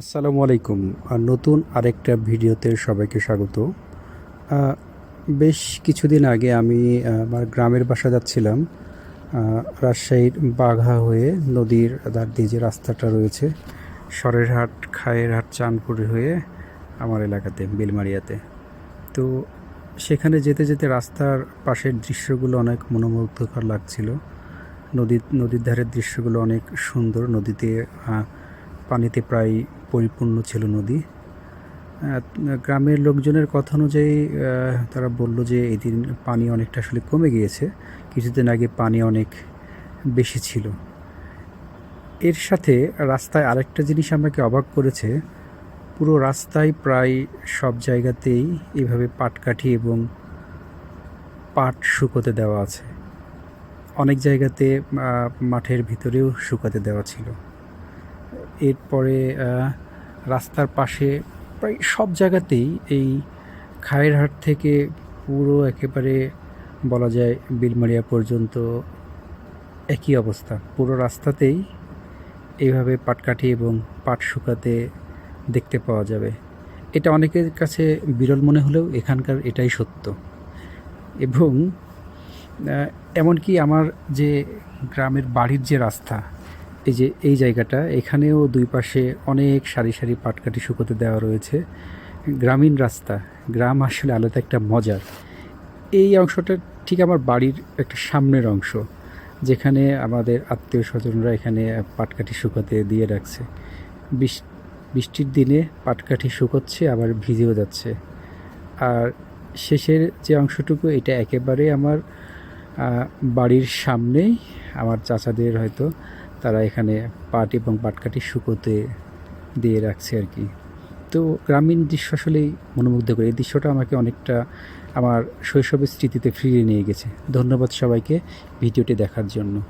আসসালামু আলাইকুম। আর নতুন আরেকটা ভিডিওতে সবাইকে স্বাগত। বেশ কিছুদিন আগে আমি আমার গ্রামের বাসা যাচ্ছিলাম। রাজশাহীর বাঘা হয়ে নদীর ধার দিয়ে যে রাস্তাটা রয়েছে, সরেরহাট, খায়েরহাট, চাঁদপুর হয়ে আমার এলাকাতে, বেলমারিয়াতে। তো সেখানে যেতে যেতে রাস্তার পাশের দৃশ্যগুলো অনেক মনোমুগ্ধকর লাগছিল। নদীর নদীর ধারের দৃশ্যগুলো অনেক সুন্দর। নদীতে পানিতে প্রায় পরিপূর্ণ ছিল নদী। গ্রামের লোকজনের কথা অনুযায়ী তারা বলল যে এই দিন পানি অনেকটা আসলে কমে গিয়েছে। কিছুদিন আগে পানি অনেক বেশি ছিল। এর সাথে রাস্তায় আরেকটা জিনিস আমাকে অবাক করেছে, পুরো রাস্তায় প্রায় সব জায়গাতেই এভাবে পাটকাঠি এবং পাট শুকোতে দেওয়া আছে। অনেক জায়গাতে মাঠের ভিতরেও শুকাতে দেওয়া ছিল। এরপরে রাস্তার পাশে প্রায় সব জায়গাতেই এই খায়েরহাট থেকে পুরো একেবারে বলা যায় বিলমারিয়া পর্যন্ত একই অবস্থা। পুরো রাস্তাতেই এইভাবে পাটকাঠি এবং পাট শুকাতে দেখতে পাওয়া যাবে। এটা অনেকের কাছে বিরল মনে হলেও এখানকার এটাই সত্য। এবং এমনকি আমার যে গ্রামের বাড়ির যে রাস্তা এই যে, এই জায়গাটা, এখানেও দুই পাশে অনেক সারি সারি পাটকাঠি শুকোতে দেওয়া রয়েছে। গ্রামীণ রাস্তা, গ্রাম আসলে আলাদা একটা মজার। এই অংশটা ঠিক আমার বাড়ির একটা সামনের অংশ, যেখানে আমাদের আত্মীয় স্বজনরা এখানে পাটকাঠি শুকাতে দিয়ে রাখছে। বৃষ- বৃষ্টির দিনে পাটকাঠি শুকোচ্ছে, আবার ভিজেও যাচ্ছে। আর শেষের যে অংশটুকু, এটা একেবারে আমার বাড়ির সামনেই, আমার চাচাদের হয়তো তারা এখানে পাট এবং পাটকাঠি শুকোতে দিয়ে রাখছে আর কি। তো গ্রামীণ দৃশ্য আসলেই মনোমুগ্ধ করে এই দৃশ্যটা আমাকে অনেকটা আমার শৈশবের স্মৃতিতে ফিরিয়ে নিয়ে গেছে। ধন্যবাদ সবাইকে ভিডিওটি দেখার জন্য।